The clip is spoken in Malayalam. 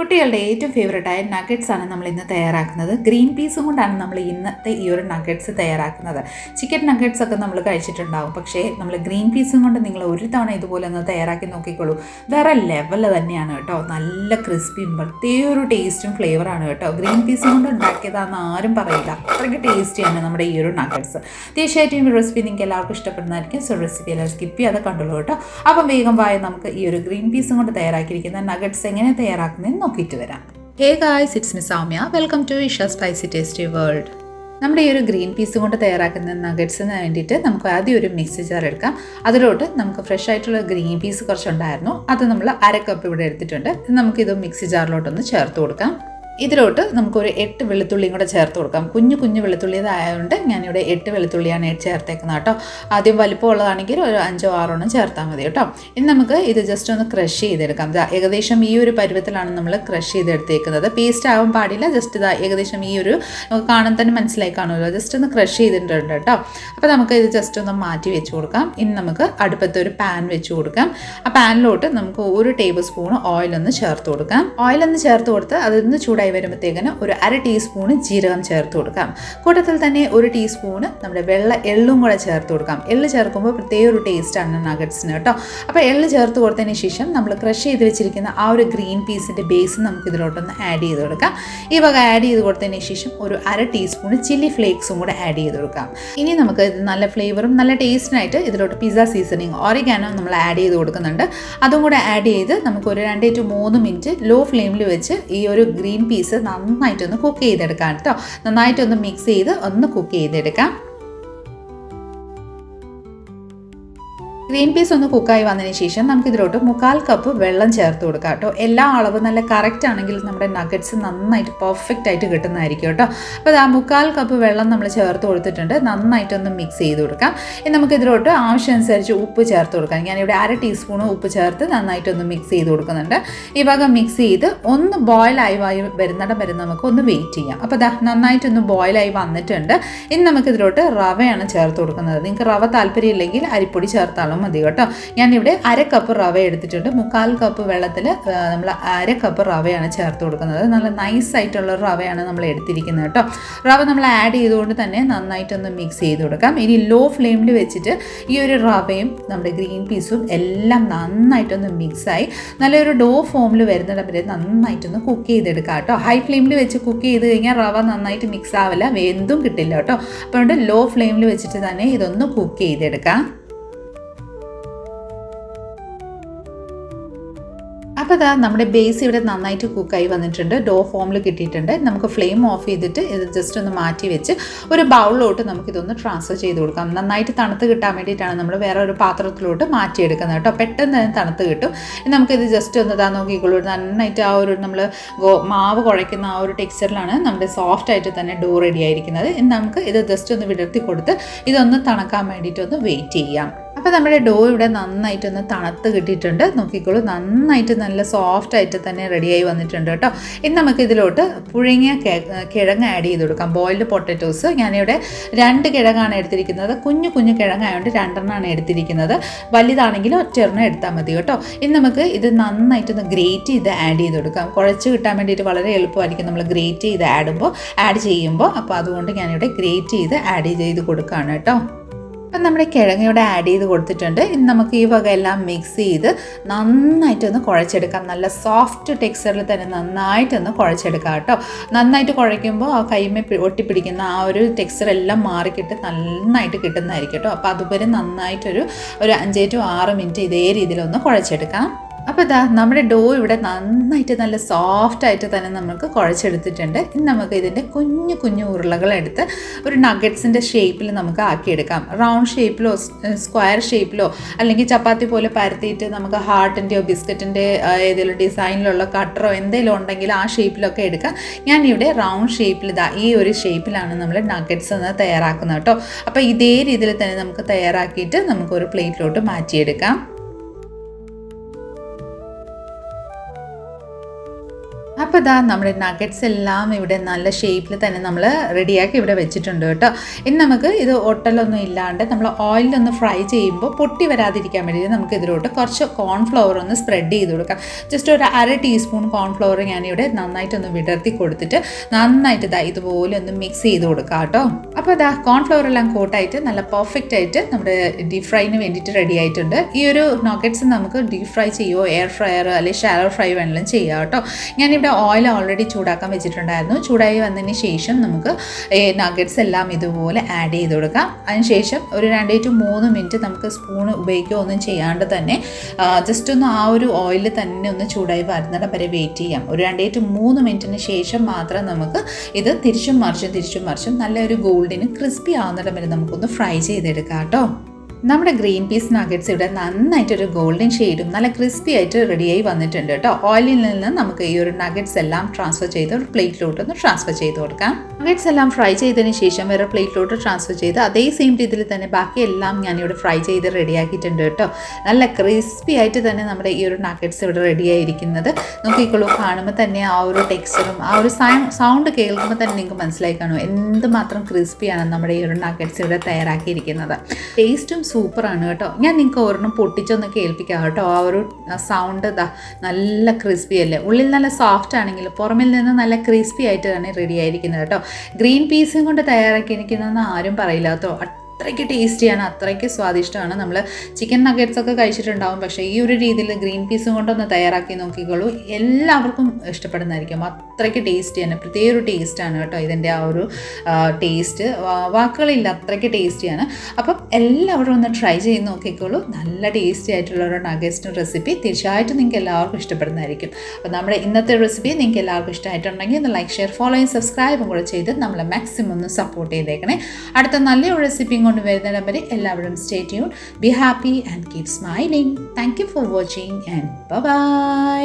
കുട്ടികളുടെ ഏറ്റവും ഫേവറേറ്റ് ആയ നഗറ്റ്സ് ആണ് നമ്മൾ ഇന്ന് തയ്യാറാക്കുന്നത്. ഗ്രീൻ പീസും കൊണ്ടാണ് നമ്മൾ ഇന്നത്തെ ഈ ഒരു നഗറ്റ്സ് തയ്യാറാക്കുന്നത്. ചിക്കൻ നഗറ്റ്സ് ഒക്കെ നമ്മൾ കഴിച്ചിട്ടുണ്ടാവും. പക്ഷേ നമ്മൾ ഗ്രീൻ പീസും കൊണ്ട് നിങ്ങൾ ഒരു തവണ ഇതുപോലെ ഒന്ന് തയ്യാറാക്കി നോക്കിക്കോളൂ. വേറെ ലെവൽ തന്നെയാണ് കേട്ടോ. നല്ല ക്രിസ്പിയും പ്രത്യേക ടേസ്റ്റും ഫ്ലേവറാണ് കേട്ടോ. ഗ്രീൻ പീസും കൊണ്ട് ഉണ്ടാക്കിയതാണെന്ന് ആരും പറയില്ല. അത്രയ്ക്ക് ടേസ്റ്റിയാണ് നമ്മുടെ ഈ ഒരു നഗറ്റ്സ് തീർച്ചയായിട്ടും ഈ റെസിപ്പി നിങ്ങൾക്ക് എല്ലാവർക്കും ഇഷ്ടപ്പെടുന്നതായിരിക്കും. സോ റെസിപ്പി എല്ലാവരും സ്കിപ്പ് ചെയ്യാതെ കണ്ടുള്ളൂ കേട്ടോ. അപ്പം വേഗം വായ നമുക്ക് ഈ ഒരു ഗ്രീൻ പീസും കൊണ്ട് തയ്യാറാക്കിയിരിക്കുന്ന നഗറ്റ്സ് എങ്ങനെ തയ്യാറാക്കുന്നതെന്ന് നോക്കിയിട്ട് വരാം. Hey guys it's me Soumya welcome to Isha spicy tasty world നമ്മുടെ ഈ ഒരു ഗ്രീൻ പീസ് കൊണ്ട് തയ്യാറാക്കുന്ന നഗറ്റ്സിന് വേണ്ടിയിട്ട് നമുക്ക് ആദ്യം ഒരു മിക്സി ജാർ എടുക്കാം. അതിലോട്ട് നമുക്ക് ഫ്രഷ് ആയിട്ടുള്ള ഗ്രീൻ പീസ് കുറച്ചുണ്ടായിരുന്നു. അത് നമ്മൾ അര കപ്പ് ഇവിടെ എടുത്തിട്ടുണ്ട്. നമുക്കിത് മിക്സി ജാറിലോട്ടൊന്ന് ചേർത്ത് കൊടുക്കാം. ഇതിലോട്ട് നമുക്കൊരു എട്ട് വെളുത്തുള്ളിയും കൂടെ ചേർത്ത് കൊടുക്കാം. കുഞ്ഞു കുഞ്ഞു വെളുത്തുള്ളിയതായതുകൊണ്ട് ഞാനിവിടെ എട്ട് വെളുത്തുള്ളിയാണ് ചേർത്തേക്കുന്നത് കേട്ടോ. ആദ്യം വലിപ്പമുള്ളതാണെങ്കിൽ ഒരു അഞ്ചോ ആറോ എണ്ണം ചേർത്താൽ മതി കേട്ടോ. ഇനി നമുക്ക് ഇത് ജസ്റ്റ് ഒന്ന് ക്രഷ് ചെയ്തെടുക്കാം. ഏകദേശം ഈ ഒരു പരുവത്തിലാണ് നമ്മൾ ക്രഷ് ചെയ്തെടുത്തേക്കുന്നത്. പേസ്റ്റ് ആവാൻ പാടില്ല. ജസ്റ്റ് ഇതാ ഏകദേശം ഈ ഒരു കാണാൻ തന്നെ മനസ്സിലായി കാണുമല്ലോ. ജസ്റ്റ് ഒന്ന് ക്രഷ് ചെയ്തിട്ടുണ്ട് കേട്ടോ. അപ്പോൾ നമുക്ക് ഇത് ജസ്റ്റ് ഒന്ന് മാറ്റി വെച്ച് കൊടുക്കാം. ഇനി നമുക്ക് അടുപ്പത്ത് ഒരു പാൻ വെച്ച് കൊടുക്കാം. ആ പാനിലോട്ട് നമുക്ക് ഒരു ടേബിൾ സ്പൂൺ ഓയിലൊന്ന് ചേർത്ത് കൊടുക്കാം. ഓയിലൊന്ന് ചേർത്ത് കൊടുത്ത് അതൊന്ന് ചൂടായി വരുമ്പോഴത്തേക്കിന് ഒരു അര ടീസ്പൂണ് ജീരകം ചേർത്ത് കൊടുക്കാം. കൂട്ടത്തിൽ തന്നെ ഒരു ടീസ്പൂണ് നമ്മുടെ വെള്ള എള്ളും കൂടെ ചേർത്ത് കൊടുക്കാം. എള്ള് ചേർക്കുമ്പോൾ പ്രത്യേക ഒരു ടേസ്റ്റാണ് നഗറ്റ്സിന് കേട്ടോ. അപ്പോൾ എള്ള് ചേർത്ത് കൊടുത്തതിന് ശേഷം നമ്മൾ ക്രഷ് ചെയ്ത് വെച്ചിരിക്കുന്ന ആ ഒരു ഗ്രീൻ പീസിന്റെ ബേസ് നമുക്ക് ഇതിലോട്ടൊന്ന് ആഡ് ചെയ്ത് കൊടുക്കാം. ഈ വക ആഡ് ചെയ്ത് കൊടുത്തതിന് ശേഷം ഒരു അര ടീസ്പൂണ് ചില്ലി ഫ്ലേക്സും കൂടെ ആഡ് ചെയ്ത് കൊടുക്കാം. ഇനി നമുക്ക് ഇത് നല്ല ഫ്ലേവറും നല്ല ടേസ്റ്റിനായിട്ട് ഇതിലോട്ട് പിസ്സ സീസണിങ് ഓറിഗാനോ നമ്മൾ ആഡ് ചെയ്ത് കൊടുക്കുന്നുണ്ട്. അതും കൂടെ ആഡ് ചെയ്ത് നമുക്ക് ഒരു രണ്ട് ടു മൂന്ന് മിനിറ്റ് ലോ ഫ്ലെയിമിൽ വെച്ച് ഈ ഒരു ഗ്രീൻ പീസ് നന്നായിട്ടൊന്ന് കുക്ക് ചെയ്തെടുക്കാം കേട്ടോ. നന്നായിട്ടൊന്ന് മിക്സ് ചെയ്ത് ഒന്ന് കുക്ക് ചെയ്തെടുക്കാം. ഗ്രീൻ പീസ് ഒന്ന് കുക്കായി വന്നതിന് ശേഷം നമുക്ക് ഇതിലോട്ട് മുക്കാൽ കപ്പ് വെള്ളം ചേർത്ത് കൊടുക്കാം കേട്ടോ. എല്ലാ അളവും നല്ല കറക്റ്റ് ആണെങ്കിൽ നമ്മുടെ നഗറ്റ്സ് നന്നായിട്ട് പെർഫെക്റ്റ് ആയിട്ട് കിട്ടുന്നതായിരിക്കും കേട്ടോ. അപ്പോൾ ആ മുക്കാൽ കപ്പ് വെള്ളം നമ്മൾ ചേർത്ത് കൊടുത്തിട്ടുണ്ട്. നന്നായിട്ടൊന്ന് മിക്സ് ചെയ്ത് കൊടുക്കാം. ഇനി നമുക്ക് ഇതിലോട്ട് ആവശ്യമനുസരിച്ച് ഉപ്പ് ചേർത്ത് കൊടുക്കാം. ഞാനിവിടെ അര ടീസ്പൂൺ ഉപ്പ് ചേർത്ത് നന്നായിട്ടൊന്ന് മിക്സ് ചെയ്ത് കൊടുക്കുന്നുണ്ട്. ഈ ഭാഗം മിക്സ് ചെയ്ത് ഒന്ന് ബോയിലായി വായി വരുന്നിടം വരെ നമുക്ക് ഒന്ന് വെയിറ്റ് ചെയ്യാം. അപ്പോൾ ദാ നന്നായിട്ടൊന്ന് ബോയിലായി വന്നിട്ടുണ്ട്. ഇനി നമുക്ക് ഇതിലോട്ട് റവയാണ് ചേർത്ത് കൊടുക്കുന്നത്. നിങ്ങൾക്ക് റവ താല്പര്യമില്ലെങ്കിൽ അരിപ്പൊടി ചേർത്താലും മതി കേട്ടോ. ഞാനിവിടെ അര കപ്പ് റവ എടുത്തിട്ടുണ്ട്. മുക്കാൽ കപ്പ് വെള്ളത്തിൽ നമ്മൾ അര കപ്പ് റവയാണ് ചേർത്ത് കൊടുക്കുന്നത്. നല്ല നൈസ് ആയിട്ടുള്ള റവയാണ് നമ്മൾ എടുത്തിരിക്കുന്നത് കേട്ടോ. റവ നമ്മൾ ആഡ് ചെയ്തുകൊണ്ട് തന്നെ നന്നായിട്ടൊന്ന് മിക്സ് ചെയ്ത് കൊടുക്കാം. ഇനി ലോ ഫ്ലെയിമിൽ വെച്ചിട്ട് ഈ ഒരു റവയും നമ്മുടെ ഗ്രീൻ പീസും എല്ലാം നന്നായിട്ടൊന്ന് മിക്സായി നല്ലൊരു ഡോ ഫോമിൽ വരുന്നിടം വരെ നന്നായിട്ടൊന്ന് കുക്ക് ചെയ്തെടുക്കാം കേട്ടോ. ഹൈ ഫ്ലെയിമിൽ വെച്ച് കുക്ക് ചെയ്ത് കഴിഞ്ഞാൽ റവ നന്നായിട്ട് മിക്സ് ആവില്ല. വെന്തും കിട്ടില്ല കേട്ടോ. അപ്പോൾ ലോ ഫ്ലെയിമിൽ വെച്ചിട്ട് തന്നെ ഇതൊന്ന് കുക്ക് ചെയ്തെടുക്കാം. അപ്പോൾ ഇതാ നമ്മുടെ ബേസ് ഇവിടെ നന്നായിട്ട് കുക്കായി വന്നിട്ടുണ്ട്. ഡോ ഫോമിൽ കിട്ടിയിട്ടുണ്ട്. നമുക്ക് ഫ്ലെയിം ഓഫ് ചെയ്തിട്ട് ഇത് ജസ്റ്റ് ഒന്ന് മാറ്റി വെച്ച് ഒരു ബൗളിലോട്ട് നമുക്കിതൊന്ന് ട്രാൻസ്ഫർ ചെയ്ത് കൊടുക്കാം. നന്നായിട്ട് തണുത്ത് കിട്ടാൻ വേണ്ടിയിട്ടാണ് നമ്മൾ വേറെ ഒരു പാത്രത്തിലോട്ട് മാറ്റിയെടുക്കുന്നത് കേട്ടോ. പെട്ടെന്ന് തന്നെ തണുത്ത് കിട്ടും. നമുക്കിത് ജസ്റ്റ് ഒന്ന് ഇതാ നോക്കിക്കോളൂ. നന്നായിട്ട് ആ ഒരു നമ്മൾ മാവ് കുഴയ്ക്കുന്ന ആ ഒരു ടെക്സ്ചറിലാണ് നമ്മുടെ സോഫ്റ്റ് ആയിട്ട് തന്നെ ഡോ റെഡി ആയിരിക്കുന്നത്. നമുക്ക് ഇത് ജസ്റ്റ് ഒന്ന് വിടർത്തി കൊടുത്ത് ഇതൊന്ന് തണക്കാൻ വേണ്ടിയിട്ടൊന്ന് വെയിറ്റ് ചെയ്യാം. അപ്പോൾ നമ്മുടെ ഡോ ഇവിടെ നന്നായിട്ടൊന്ന് തണുത്ത് കിട്ടിയിട്ടുണ്ട്. നോക്കിക്കോളൂ നന്നായിട്ട് നല്ല സോഫ്റ്റ് ആയിട്ട് തന്നെ റെഡിയായി വന്നിട്ടുണ്ട് കേട്ടോ. ഇനി നമുക്ക് ഇതിലോട്ട് പുഴുങ്ങിയ കിഴങ്ങ് ആഡ് ചെയ്ത് കൊടുക്കാം. ബോയിൽഡ് പൊട്ടറ്റോസ് ഞാനിവിടെ രണ്ട് കിഴങ്ങാണ് എടുത്തിരിക്കുന്നത്. കുഞ്ഞു കുഞ്ഞു കിഴങ്ങായതുകൊണ്ട് രണ്ടെണ്ണമാണ് എടുത്തിരിക്കുന്നത്. വലുതാണെങ്കിൽ ഒറ്റെണ്ണം എടുത്താൽ മതി കേട്ടോ. ഇനി നമുക്ക് ഇത് നന്നായിട്ടൊന്ന് ഗ്രേറ്റ് ചെയ്ത് ആഡ് ചെയ്ത് കൊടുക്കാം. കുഴച്ച് കിട്ടാൻ വേണ്ടിയിട്ട് വളരെ എളുപ്പമായിരിക്കും നമ്മൾ ഗ്രേറ്റ് ചെയ്ത് ആഡുമ്പോൾ ആഡ് ചെയ്യുമ്പോൾ അപ്പോൾ അതുകൊണ്ട് ഞാനിവിടെ ഗ്രേറ്റ് ചെയ്ത് ആഡ് ചെയ്ത് കൊടുക്കുകയാണ് കേട്ടോ. അപ്പം നമ്മുടെ കിഴങ്ങ് ആഡ് ചെയ്ത് കൊടുത്തിട്ടുണ്ട്. ഇനി നമുക്ക് ഈ വക എല്ലാം മിക്സ് ചെയ്ത് നന്നായിട്ടൊന്ന് കുഴച്ചെടുക്കാം. നല്ല സോഫ്റ്റ് ടെക്സ്ചറിൽ തന്നെ നന്നായിട്ടൊന്ന് കുഴച്ചെടുക്കാം കേട്ടോ. നന്നായിട്ട് കുഴയ്ക്കുമ്പോൾ ആ കൈമ ഒട്ടിപ്പിടിക്കുന്ന ആ ഒരു ടെക്സ്ചർ എല്ലാം മാറിക്കിട്ട് നന്നായിട്ട് കിട്ടുന്നതായിരിക്കും കേട്ടോ. അപ്പോൾ അതുപോലെ നന്നായിട്ടൊരു ഒരു അഞ്ചേ ടു ആറ് മിനിറ്റ് ഇതേ രീതിയിലൊന്ന് കുഴച്ചെടുക്കാം. അപ്പോൾ ഇതാ നമ്മുടെ ഡോ ഇവിടെ നന്നായിട്ട് നല്ല സോഫ്റ്റ് ആയിട്ട് തന്നെ നമുക്ക് കുഴച്ചെടുത്തിട്ടുണ്ട്. ഇനി നമുക്ക് ഇതിന്റെ കുഞ്ഞു കുഞ്ഞു ഉരുളകളെടുത്ത് ഒരു നഗറ്റ്സിന്റെ ഷേപ്പിൽ നമുക്ക് ആക്കിയെടുക്കാം. റൗണ്ട് ഷേപ്പിലോ സ്ക്വയർ ഷേപ്പിലോ അല്ലെങ്കിൽ ചപ്പാത്തി പോലെ പരത്തിയിട്ട് നമുക്ക് ഹാർട്ടിന്റെയോ ബിസ്ക്കറ്റിന്റെ ഏതെങ്കിലും ഡിസൈനിലുള്ള കട്ടറോ എന്തെങ്കിലും ഉണ്ടെങ്കിൽ ആ ഷേപ്പിലൊക്കെ എടുക്കാം. ഞാനിവിടെ റൗണ്ട് ഷേപ്പിൽ ഇതാ ഈ ഒരു ഷേപ്പിലാണ് നമ്മൾ നഗറ്റ്സ് എന്ന് തയ്യാറാക്കുന്നത് കേട്ടോ. അപ്പോൾ ഇതേ രീതിയിൽ തന്നെ നമുക്ക് തയ്യാറാക്കിയിട്ട് നമുക്കൊരു പ്ലേറ്റിലോട്ട് മാറ്റിയെടുക്കാം. അപ്പോൾ ഇതാ നമ്മുടെ നഗറ്റ്സ് എല്ലാം ഇവിടെ നല്ല ഷേപ്പിൽ തന്നെ നമ്മൾ റെഡിയാക്കി ഇവിടെ വെച്ചിട്ടുണ്ട് കേട്ടോ. ഇനി നമുക്ക് ഇത് ഒട്ടലൊന്നും ഇല്ലാണ്ട് നമ്മൾ ഓയിലൊന്ന് ഫ്രൈ ചെയ്യുമ്പോൾ പൊട്ടി വരാതിരിക്കാൻ വേണ്ടി നമുക്ക് ഇതിലോട്ട് കുറച്ച് കോൺഫ്ലവർ ഒന്ന് സ്പ്രെഡ് ചെയ്ത് കൊടുക്കാം. ജസ്റ്റ് ഒരു അര ടീസ്പൂൺ കോൺഫ്ലവർ ഞാനിവിടെ നന്നായിട്ടൊന്ന് വിടർത്തി കൊടുത്തിട്ട് നന്നായിട്ട് ഇതാ ഇതുപോലെ ഒന്ന് മിക്സ് ചെയ്ത് കൊടുക്കാം കേട്ടോ. അപ്പോൾ ഇതാ കോൺഫ്ലവർ എല്ലാം കോട്ടായിട്ട് നല്ല പെർഫെക്റ്റ് ആയിട്ട് നമ്മുടെ ഡീപ് ഫ്രൈന് വേണ്ടിയിട്ട് റെഡി ആയിട്ടുണ്ട്. ഈ ഒരു നോക്കറ്റ്സ് നമുക്ക് ഡീപ് ഫ്രൈ ചെയ്യുമോ എയർ ഫ്രയർ അല്ലെങ്കിൽ ഷാലോ ഫ്രൈ വേണമെങ്കിലും ചെയ്യാം കേട്ടോ. ഞാനിവിടെ ഓയിൽ ഓൾറെഡി ചൂടാക്കാൻ വെച്ചിട്ടുണ്ടായിരുന്നു. ചൂടായി വന്നതിന് ശേഷം നമുക്ക് നഗറ്റ്സ് എല്ലാം ഇതുപോലെ ആഡ് ചെയ്ത് കൊടുക്കാം. അതിനുശേഷം ഒരു രണ്ട് ടു മൂന്ന് മിനിറ്റ് നമുക്ക് സ്പൂൺ ഉപയോഗിക്കുകയോ ഒന്നും ചെയ്യാണ്ട് തന്നെ ജസ്റ്റ് ഒന്ന് ആ ഒരു ഓയിൽ തന്നെ ഒന്ന് ചൂടായി വരുന്നിടം വരെ വെയിറ്റ് ചെയ്യാം. ഒരു രണ്ട് ടു മൂന്ന് മിനിറ്റിന് ശേഷം മാത്രം നമുക്ക് ഇത് തിരിച്ചും മറിച്ചും തിരിച്ചും മറിച്ചും നല്ലൊരു ഗോൾഡിന് ക്രിസ്പി ആവുന്നിടം വരെ നമുക്കൊന്ന് ഫ്രൈ ചെയ്തെടുക്കാം കേട്ടോ. നമ്മുടെ ഗ്രീൻ പീസ് നഗറ്റ്സ് ഇവിടെ നന്നായിട്ടൊരു ഗോൾഡൻ ഷെയ്ഡും നല്ല ക്രിസ്പി ആയിട്ട് റെഡിയായി വന്നിട്ടുണ്ട് കേട്ടോ ഓയിലിൽ നിന്ന് നമുക്ക് ഈ ഒരു നഗറ്റ്സ് എല്ലാം ട്രാൻസ്ഫർ ചെയ്ത് ഒരു പ്ലേറ്റിലോട്ട് ഒന്ന് ട്രാൻസ്ഫർ ചെയ്ത് കൊടുക്കാം. നഗറ്റ്സ് എല്ലാം ഫ്രൈ ചെയ്തതിന് ശേഷം വേറെ പ്ലേറ്റിലോട്ട് ട്രാൻസ്ഫർ ചെയ്ത് അതേ സെയിം രീതിയിൽ തന്നെ ബാക്കി എല്ലാം ഞാനിവിടെ ഫ്രൈ ചെയ്ത് റെഡിയാക്കിയിട്ടുണ്ട് കേട്ടോ നല്ല ക്രിസ്പി ആയിട്ട് തന്നെ നമ്മുടെ ഈ ഒരു നഗറ്റ്സ് ഇവിടെ റെഡിയായിരിക്കുന്നത് നോക്കിക്കോളൂ കാണുമ്പോൾ തന്നെ ആ ഒരു ടെക്സ്ചറും ആ ഒരു സൗണ്ട് കേൾക്കുമ്പോൾ തന്നെ നിങ്ങൾക്ക് മനസ്സിലായി കാണും. എന്തുമാത്രം ക്രിസ്പിയാണ് നമ്മുടെ ഈ ഒരു നഗറ്റ്സ് ഇവിടെ തയ്യാറാക്കിയിരിക്കുന്നത്. ടേസ്റ്റും സൂപ്പറാണ് കേട്ടോ. ഞാൻ നിങ്ങൾക്ക് ഒരെണ്ണം പൊട്ടിച്ചൊന്ന് കേൾപ്പിക്കാം കേട്ടോ. ആ ഒരു സൗണ്ട് ഇതാ നല്ല ക്രിസ്പി അല്ലേ? ഉള്ളിൽ നല്ല സോഫ്റ്റ് ആണെങ്കിൽ പുറമിൽ നിന്ന് നല്ല ക്രിസ്പി ആയിട്ട് തന്നെ റെഡി ആയിരിക്കുന്നത് കേട്ടോ. ഗ്രീൻ പീസും കൊണ്ട് തയ്യാറാക്കിയിരിക്കുന്നതെന്ന് ആരും പറയില്ല കേട്ടോ. അത്രയ്ക്ക് ടേസ്റ്റിയാണ് അത്രയ്ക്ക് സ്വാദിഷ്ടമാണ്. നമ്മൾ ചിക്കൻ നഗറ്റ്സ് ഒക്കെ കഴിച്ചിട്ടുണ്ടാവും. പക്ഷേ ഈ ഒരു രീതിയിൽ ഗ്രീൻ പീസും കൊണ്ടൊന്ന് തയ്യാറാക്കി നോക്കിക്കോളൂ. എല്ലാവർക്കും ഇഷ്ടപ്പെടുന്നതായിരിക്കും. അത്രയ്ക്ക് ടേസ്റ്റിയാണ് പ്രത്യേക ഒരു ടേസ്റ്റാണ് കേട്ടോ ഇതിന്റെ ആ ഒരു ടേസ്റ്റ് വാക്കുകളില്ല. അത്രയ്ക്ക് ടേസ്റ്റിയാണ് അപ്പം എല്ലാവരും ഒന്ന് ട്രൈ ചെയ്ത് നോക്കിക്കോളൂ. നല്ല ടേസ്റ്റി ആയിട്ടുള്ള ഒരു നഗറ്റ്സിന്റെ റെസിപ്പി തീർച്ചയായിട്ടും നിങ്ങൾക്ക് എല്ലാവർക്കും ഇഷ്ടപ്പെടുന്നതായിരിക്കും. അപ്പോൾ നമ്മുടെ ഇന്നത്തെ റെസിപ്പി നിങ്ങൾക്ക് എല്ലാവർക്കും ഇഷ്ടമായിട്ടുണ്ടെങ്കിൽ ഒന്ന് ലൈക്ക് ഷെയർ ഫോളോയും സബ്സ്ക്രൈബും കൂടെ ചെയ്ത് നമ്മളെ മാക്സിമം ഒന്ന് സപ്പോർട്ട് ചെയ്തേക്കണേ. അടുത്ത നല്ലൊരു റെസിപ്പിയും കൊണ്ടുവരുന്നിടം വരെ എല്ലാവരും stay tune be happy and keep smiling thank you for watching and bye